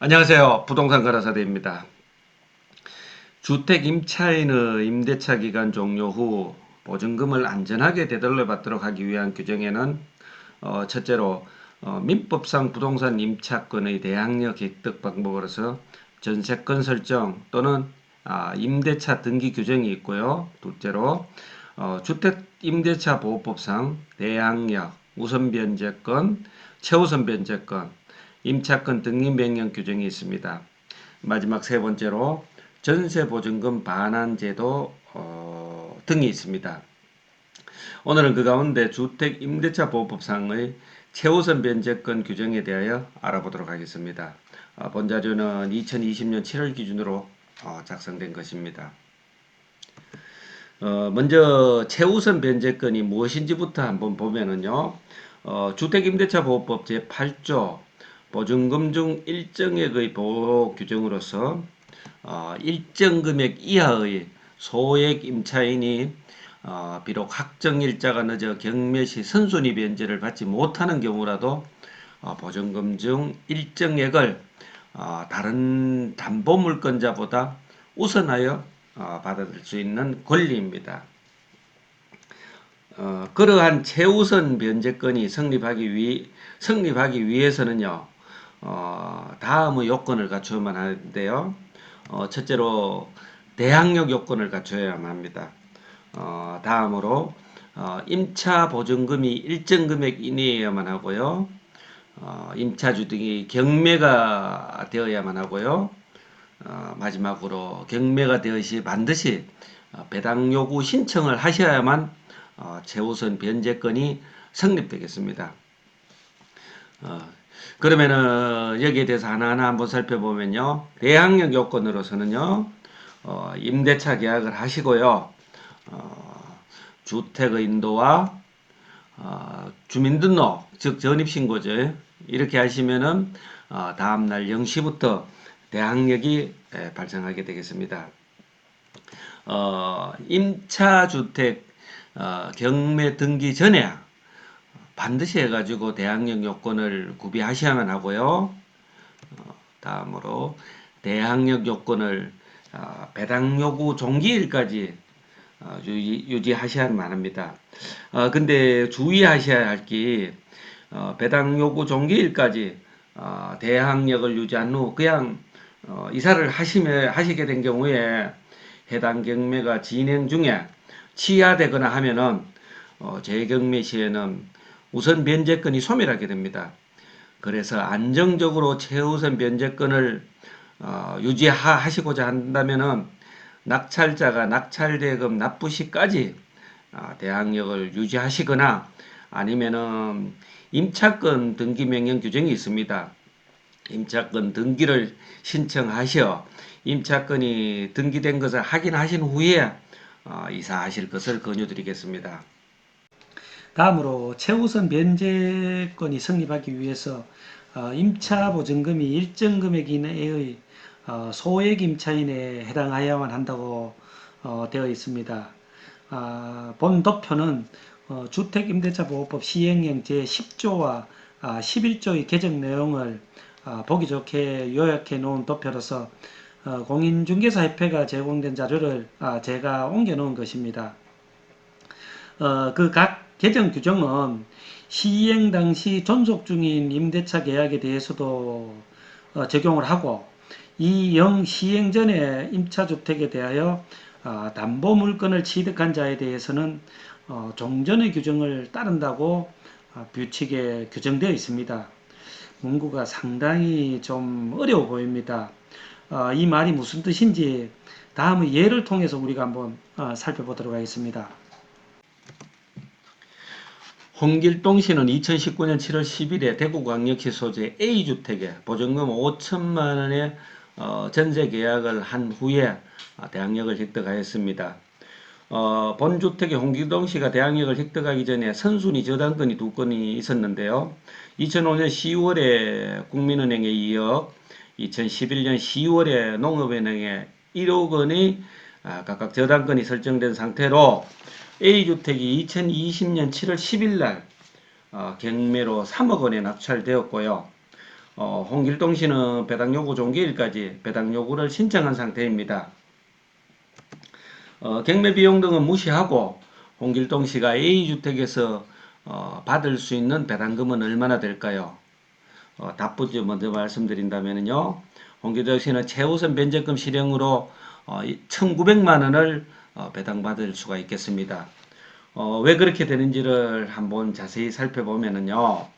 안녕하세요. 부동산 가라사대입니다. 주택 임차인의 임대차 기간 종료 후 보증금을 안전하게 되돌려 받도록 하기 위한 규정에는 어, 첫째로 어, 민법상 부동산 임차권의 대항력 획득 방법으로서 전세권 설정 또는 아, 임대차 등기 규정이 있고요. 둘째로 어, 주택 임대차 보호법상 대항력, 우선 변제권, 최우선 변제권, 임차권 등기 명령 규정이 있습니다. 마지막 세 번째로 전세 보증금 반환 제도 어, 등이 있습니다. 오늘은 그 가운데 주택 임대차 보호법상의 최우선 변제권 규정에 대하여 알아보도록 하겠습니다. 어, 본 자료는 2020년 7월 기준으로 어, 작성된 것입니다. 어, 먼저 최우선 변제권이 무엇인지부터 한번 보면은요. 어, 주택임대차보호법 제8조 보증금 중 일정액의 보호 규정으로서 어, 일정 금액 이하의 소액 임차인이 어, 비록 확정 일자가 늦어 경매 시 선순위 변제를 받지 못하는 경우라도 어, 보증금 중 일정액을 어, 다른 담보 물건자보다 우선하여 어, 받아들일 수 있는 권리입니다. 어, 그러한 최우선 변제권이 성립하기 위 성립하기 위해서는요. 어, 다음의 요건을 갖추어야만 하는데요. 어, 첫째로 대항력 요건을 갖춰야만 합니다. 어, 다음으로 어, 임차 보증금이 일정 금액 이내여야만 하고요. 어, 임차주 등이 경매가 되어야만 하고요. 어, 마지막으로 경매가 되어시 반드시 어, 배당 요구 신청을 하셔야만 어, 최우선 변제권이 성립되겠습니다. 어, 그러면은 여기에 대해서 하나하나 한번 살펴보면요. 대항력 요건으로서는요. 어, 임대차 계약을 하시고요. 어, 주택의 인도와 어, 주민등록, 즉 전입신고제 이렇게 하시면은 어, 다음날 0시부터 대항력이 에, 발생하게 되겠습니다. 어, 임차주택 어, 경매 등기 전에 반드시 해가지고 대항력 요건을 구비하셔야만 하고요. 어, 다음으로 대항력 요건을 어, 배당 요구 종기일까지 어, 유지, 하셔야만 합니다. 어, 근데 주의하셔야 할게 어, 배당 요구 종기일까지 어, 대항력을 유지한 후 그냥 어, 이사를 하시면 하시게 된 경우에 해당 경매가 진행 중에 취하되거나 하면은 어, 재경매 시에는 우선 변제권이 소멸하게 됩니다. 그래서 안정적으로 최우선 변제권을 어, 유지하시고자 한다면은 낙찰자가 낙찰대금 납부 시까지 어, 대항력을 유지하시거나 아니면은 임차권 등기 명령 규정이 있습니다. 임차권 등기를 신청하셔 임차권이 등기된 것을 확인하신 후에 어, 이사하실 것을 권유드리겠습니다. 다음으로 최우선 면제권이 성립하기 위해서 어, 임차 보증금이 일정 금액 이내의 어, 소액 임차인에 해당하여야만 한다고 어, 되어 있습니다. 아, 본 도표는 어, 주택임대차보호법 시행령 제10조와 아, 11조의 개정 내용을 아, 보기 좋게 요약해 놓은 도표로서 어, 공인중개사협회가 제공된 자료를 아, 제가 옮겨 놓은 것입니다. 어, 그각 개정 규정은 시행 당시 존속 중인 임대차 계약에 대해서도 어, 적용을 하고 이영 시행 전에 임차주택에 대하여 어, 담보 물건을 취득한 자에 대해서는 어, 종전의 규정을 따른다고 어, 규칙에 규정되어 있습니다. 문구가 상당히 좀 어려워 보입니다. 어, 이 말이 무슨 뜻인지 다음의 예를 통해서 우리가 한번 어, 살펴보도록 하겠습니다. 홍길동 씨는 2019년 7월 10일에 대구광역시 소재 A주택에 보증금 5천만 원의 어, 전세 계약을 한 후에 어, 대항력을 획득하였습니다. 어, 본주택의 홍길동 씨가 대항력을 획득하기 전에 선순위 저당권이 두 건이 있었는데요. 2005년 10월에 국민은행에 이어 2011년 10월에 농업은행에 1억 원의 아, 각각 저당권이 설정된 상태로 A주택이 2020년 7월 10일 날 어, 경매로 3억 원에 낙찰되었고요. 어, 홍길동 씨는 배당 요구 종기일까지 배당 요구를 신청한 상태입니다. 어, 경매 비용 등은 무시하고 홍길동 씨가 A주택에서 어, 받을 수 있는 배당금은 얼마나 될까요? 어, 답부터 먼저 말씀드린다면요. 홍길동 씨는 최우선 변제금 실행으로 어, 1,900만 원을 어, 배당받을 수가 있겠습니다. 어, 왜 그렇게 되는지를 한번 자세히 살펴보면은요.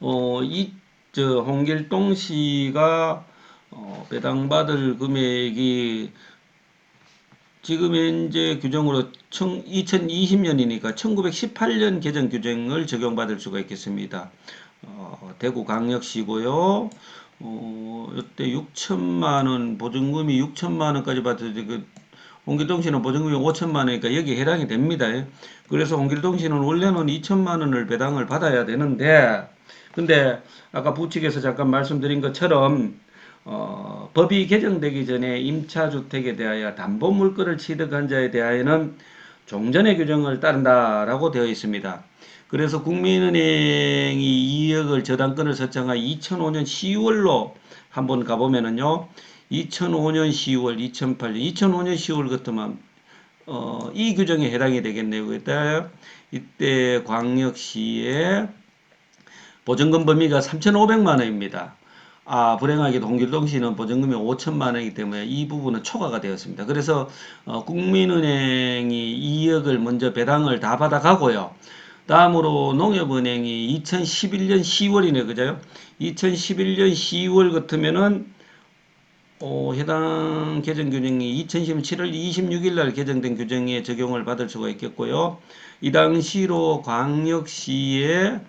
어, 이, 저, 홍길동 씨가, 어, 배당받을 금액이 지금 현재 규정으로 2020년이니까 1918년 개정 규정을 적용받을 수가 있겠습니다. 어, 대구광역시고요. 어, 이때 6천만 원 보증금이 6천만 원까지 받을 그 홍길동 씨는 보증금이 5천만 원이니까 여기 해당이 됩니다. 그래서 홍길동 씨는 원래는 2천만 원을 배당을 받아야 되는데 근데 아까 부칙에서 잠깐 말씀드린 것처럼 어, 법이 개정되기 전에 임차주택에 대하여 담보물건을 취득한 자에 대하여는 종전의 규정을 따른다라고 되어 있습니다. 그래서 국민은행이 2억을 저당권을 설정한 2005년 10월로 한번 가보면은요. 2005년 10월, 2008년, 2005년 10월 같으면 어, 이 규정에 해당이 되겠네요. 그때 이때 광역시의 보증금 범위가 3,500만 원입니다. 아, 불행하게도 홍길동 씨는 보증금이 5천만 원이기 때문에 이 부분은 초과가 되었습니다. 그래서 어, 국민은행이 2억을 먼저 배당을 다 받아가고요. 다음으로 농협은행이 2011년 10월이네, 그죠? 2011년 10월 같으면은 어, 해당 개정 규정이 2010년 7월 26일 날 개정된 규정에 적용을 받을 수가 있겠고요. 이 당시로 광역시에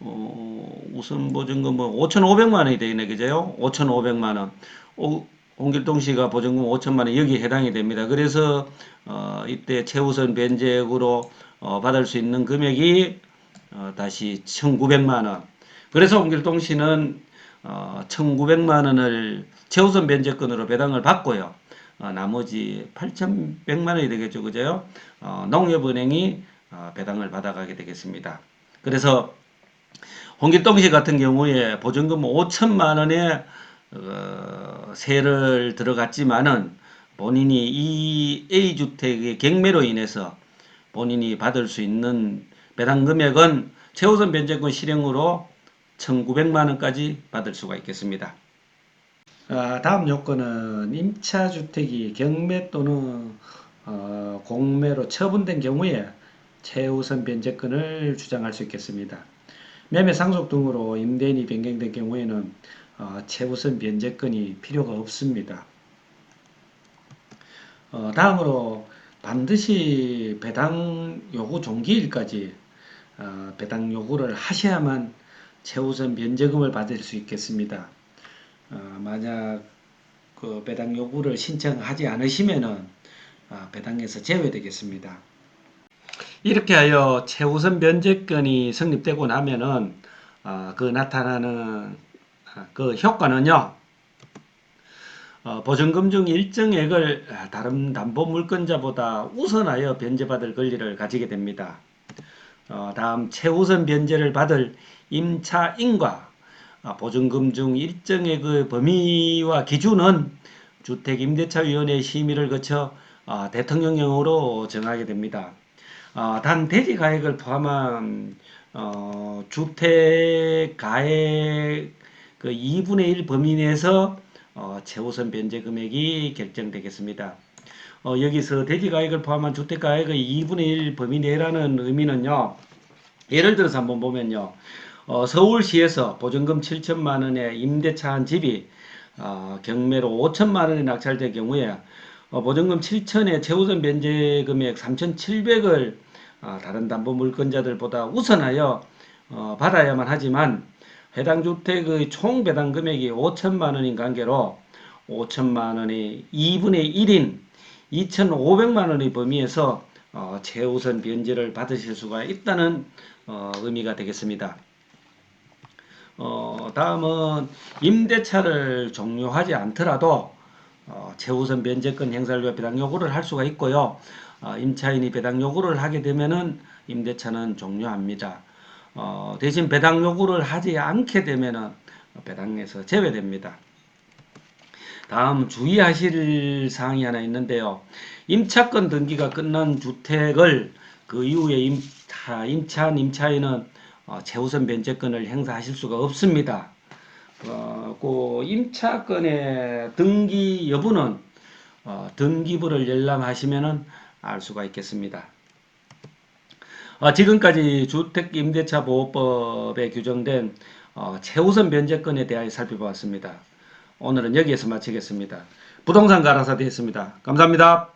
어, 우선 보증금 뭐 5,500만 원이 되네, 그죠? 5,500만 원. 어, 홍길동 씨가 보증금 5천만 원 여기 해당이 됩니다. 그래서 어, 이때 최우선 변제액으로 어, 받을 수 있는 금액이 어, 다시 1,900만 원. 그래서 홍길동 씨는 어, 1,900만 원을 최우선 변제권으로 배당을 받고요. 어, 나머지 8,100만 원이 되겠죠, 그죠? 어, 농협은행이 어, 배당을 받아가게 되겠습니다. 그래서 홍길동 씨 같은 경우에 보증금 5천만 원의 어, 세를 들어갔지만은 본인이 이 A주택의 경매로 인해서 본인이 받을 수 있는 배당 금액은 최우선 변제권 실행으로 1,900만 원까지 받을 수가 있겠습니다. 아, 다음 요건은 임차주택이 경매 또는 어, 공매로 처분된 경우에 최우선 변제권을 주장할 수 있겠습니다. 매매 상속 등으로 임대인이 변경된 경우에는 어, 최우선 변제권이 필요가 없습니다. 어, 다음으로 반드시 배당 요구 종기일까지 어, 배당 요구를 하셔야만 최우선 변제금을 받을 수 있겠습니다. 어, 만약 그 배당 요구를 신청하지 않으시면은 아, 배당에서 제외되겠습니다. 이렇게 하여 최우선 변제권이 성립되고 나면은 아, 그 나타나는 아, 그 효과는요. 어, 보증금 중 일정액을 아, 다른 담보 물건자보다 우선하여 변제받을 권리를 가지게 됩니다. 어, 다음 최우선 변제를 받을 임차인과 아, 보증금 중 일정액의 범위와 기준은 주택임대차위원회 심의를 거쳐 아, 대통령령으로 정하게 됩니다. 아, 단 대지 가액을 포함한 어, 주택 가액 그 2분의 1 범위 내에서 어, 최우선 변제 금액이 결정되겠습니다. 어, 여기서 대지 가액을 포함한 주택 가액의 2분의 1 범위 내라는 의미는요. 예를 들어서 한번 보면요. 어, 서울시에서 보증금 7천만 원에 임대차 한 집이 어, 경매로 5천만 원에 낙찰될 경우에 어, 보증금 7천에 최우선 변제 금액 3,700을 어, 다른 담보 물건자들보다 우선하여 어, 받아야만 하지만 해당 주택의 총 배당 금액이 5천만 원인 관계로 5천만 원의 2분의 1인 2,500만 원의 범위에서 어, 최우선 변제를 받으실 수가 있다는 어, 의미가 되겠습니다. 어, 다음은 임대차를 종료하지 않더라도 어, 최우선 변제권 행사를 위해 배당 요구를 할 수가 있고요. 어, 임차인이 배당 요구를 하게 되면은 임대차는 종료합니다. 어, 대신 배당 요구를 하지 않게 되면은 배당에서 제외됩니다. 다음 주의하실 사항이 하나 있는데요. 임차권 등기가 끝난 주택을 그 이후에 임차, 임차한 임차인은 어, 최우선 변제권을 행사하실 수가 없습니다. 어, 그 임차권의 등기 여부는 어, 등기부를 열람하시면은 알 수가 있겠습니다. 어, 지금까지 주택임대차 보호법에 규정된 어, 최우선 변제권에 대하여 살펴보았습니다. 오늘은 여기에서 마치겠습니다. 부동산 가라사 되었습니다. 감사합니다.